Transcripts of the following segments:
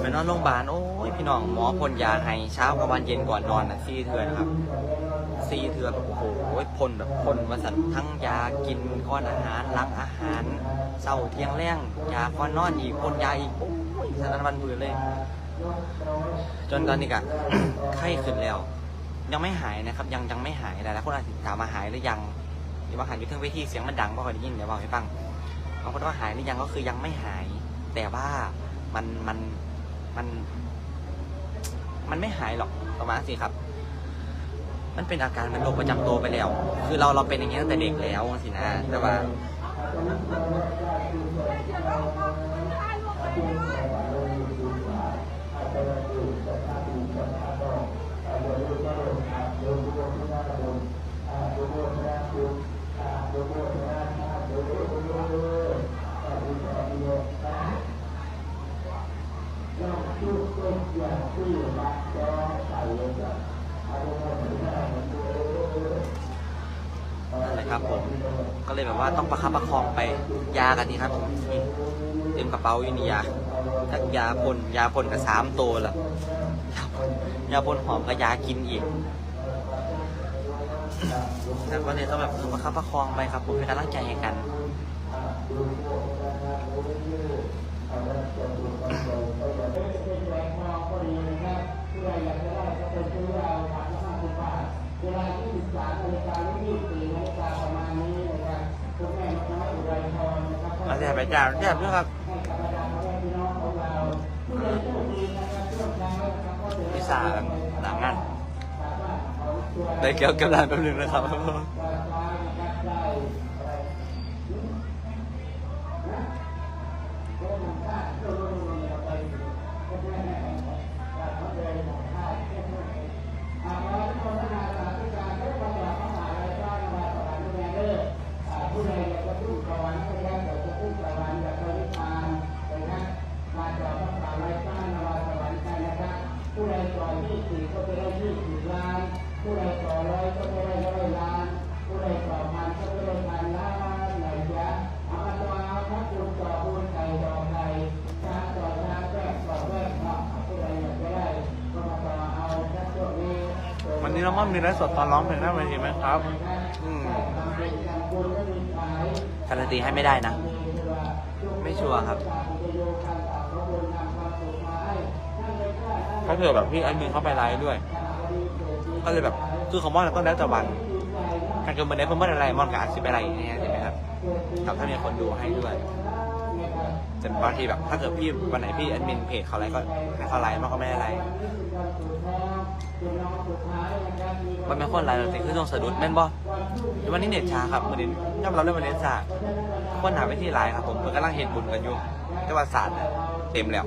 ไปนอนโรงพยาบาลโอ้ยพี่น้องหมอพ่นยาให้เช้ากับวันเย็นก่อนนอนนะซี่เถื่อนครับซี่เถื่อนแบบโอ้โหพ่นแบบพ่นมาสั่นทั้งยากินก้อนอาหารล้างอาหารเศร้าเที่ยงแรงยาก้อนนอนอีกพ่นยาอีกโอ้ยสนันวันมือเลย จนตอนนี้ก็ไข้ขึ้นแล้ว ยังไม่หายนะครับ ยังยังไม่หายหลายคนอาจจะถามมาหายหรือยังหรือว่าหายอยู่ทั้งเวทีเสียงมันดังบ่ค่อยได้ยินเดี๋ยวบอกให้ฟังบางคนว่าหายหรือยังก็คือยังไม่หาย แต่ว่า มันมันมันมันไม่หายหรอกประมาณสิครับ มันเป็นอาการมันโรคประจำตัวไปแล้ว คือเราเราเป็นอย่างนี้ตั้งแต่เด็กแล้วสินะ แต่ว่า นั่นแหละครับผม ก็เลยแบบว่าต้องประคับประคองไปยากันนี่ครับนี่เต็มกระเป๋าอยู่นี่ยาทั้งยาพ่นยาพ่นกับสามตัวละยาพ่นยาพ่นหอมกับยากินอีกแต่ก็เลยต้องแบบประคับประคองไปครับผมเป็นกำลังใจให้กัน แซ่บไปจ่าแซ่บด้วยครับพิซซ่าหลังงานได้เกี่ยวกับร้านแป๊บนึงนะครับ ยี่สิบก็จะได้ยี่สิบล้าน ผู้ใดต่อร้อยก็จะได้ร้อยล้าน ผู้ใดต่อพันก็จะได้พันล้านไหนจ๊ะเอามาต่อเอาถ้าคุณต่อคุณไก่ต่อไก่ช้างต่อช้างแกะต่อแกะเนาะผู้ใดอยากจะได้ก็มาต่อเอาถ้าช่วงนี้วันนี้เราม่อนมีไลฟ์สดตอนร้องเพลงหน้าเวทีไหมครับ อืมทำเป็นอย่างบุญและมีขายการันตีให้ไม่ได้นะ ไม่ชัวร์ครับ ถ้าเผื่อแบบพี่ไอ้มือเข้าไปไลฟ์ด้วย ก็เลยแบบคือของมอนก็แล้วแต่วันการเกิดมันได้เพิ่มเมื่อะไรมอนกับอาซิบอะไรอย่างเงี้ยใช่ไหมครับครับถ้ามีคนดูให้ด้วยแต่บางทีแบบถ้าเกิดพี่วันไหนพี่แอดมินเพจเขาอะไรก็ให้เขาไลฟ์มันก็ไม่ได้ไลฟ์มันเป็นคนไลฟ์แต่คือต้องสะดุดแม่นบ่วันนี้เน็ตช้าครับวันนี้ย่อมเราเล่นวันนี้ช้าคนหาไปที่ไลฟ์ครับผมเพิ่งกำลังเห็นบุญกันอยู่แต่ว่าศาสตร์เต็มแล้ว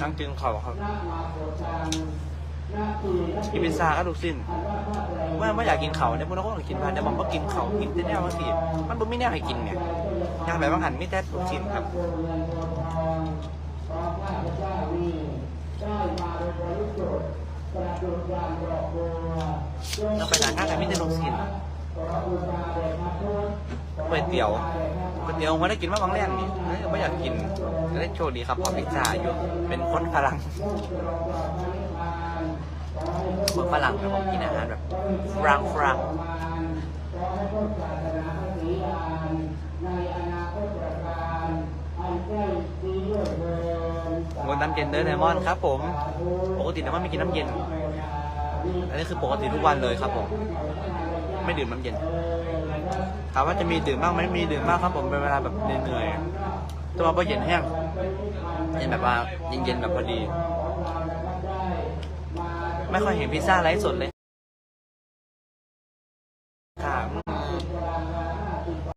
ช่างจึงเขาครับกินพิซซ่าก็ลูกสิ้นเมื่อไม่อยากกินเขาเนี่ยพวกเราก็ต้องกินพันแต่บางก็กินเขากินแต่แนวบางทีมันบ่มีแนวให้กินเนี่ยงานแบบบางหันไม่แต่ลูกชิ้นครับเราไปร้านข้างกันไม่แต่ลูกชิ้นก๋วยเตี๋ยว ก๋วยเตี๋ยวผมได้กินมาบางแรกนี่ไม่อยากกินได้โชคดีครับพอพิซซ่าอยู่ เป็นคนฝรั่งคนฝรั่งแต่ผมกินอาหารแบบฝรั่งฝรั่งงดน้ำเย็นเด้อไดมอนครับผมปกติไดมอนไม่กินน้ำเย็น อันนี้คือปกติทุกวันเลยครับผม ไม่ดื่มน้ำเย็น ถามว่าจะมีดื่มบ้างไหมมีดื่มบ้างครับผมเป็นเวลาแบบเหนื่อยๆแตัวาพอเย็นแห้งเย็นแบบว่าเย็นๆแบบพอดี ไม่ค่อยเห็นพิซซ่าไร้สดเลย